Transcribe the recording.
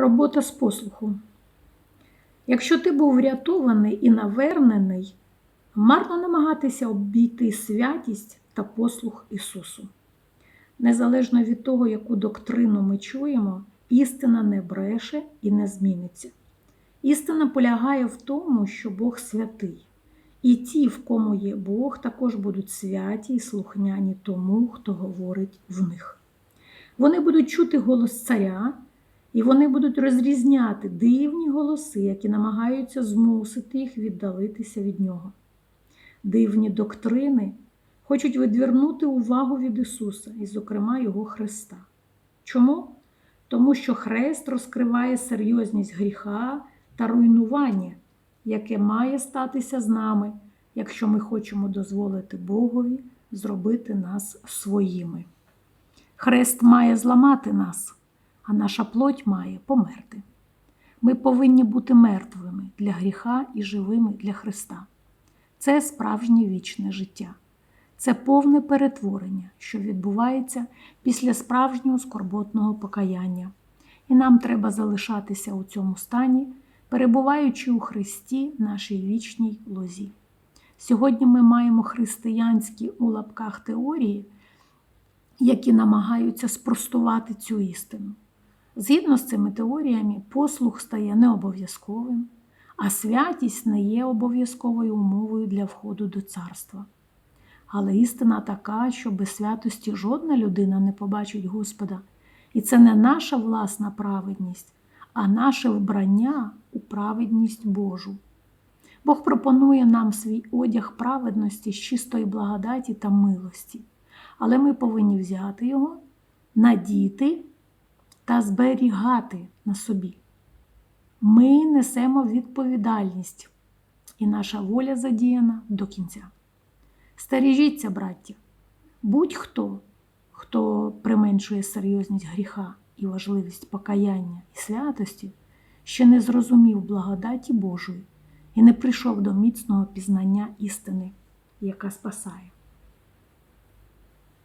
Робота з послуху. Якщо ти був врятований і навернений, марно намагатися обійти святість та послух Ісусу. Незалежно від того, яку доктрину ми чуємо, істина не бреше і не зміниться. Істина полягає в тому, що Бог святий, і ті, в кому є Бог, також будуть святі і слухняні тому, хто говорить в них. Вони будуть чути голос царя, і вони будуть розрізняти дивні голоси, які намагаються змусити їх віддалитися від нього. Дивні доктрини хочуть відвернути увагу від Ісуса, і, зокрема, Його Христа. Чому? Тому що Хрест розкриває серйозність гріха та руйнування, яке має статися з нами, якщо ми хочемо дозволити Богові зробити нас своїми. Хрест має зламати нас, а наша плоть має померти. Ми повинні бути мертвими для гріха і живими для Христа. Це справжнє вічне життя. Це повне перетворення, що відбувається після справжнього скорботного покаяння. І нам треба залишатися у цьому стані, перебуваючи у Христі нашій вічній лозі. Сьогодні ми маємо християнські у лапках теорії, які намагаються спростувати цю істину. Згідно з цими теоріями, послух стає необов'язковим, а святість не є обов'язковою умовою для входу до царства. Але істина така, що без святості жодна людина не побачить Господа. І це не наша власна праведність, а наше вбрання у праведність Божу. Бог пропонує нам свій одяг праведності з чистої благодаті та милості, але ми повинні взяти його, надіти та зберігати на собі. Ми несемо відповідальність, і наша воля задіяна до кінця. Стережіться, браття, будь-хто, хто применшує серйозність гріха і важливість покаяння і святості, ще не зрозумів благодаті Божої і не прийшов до міцного пізнання істини, яка спасає.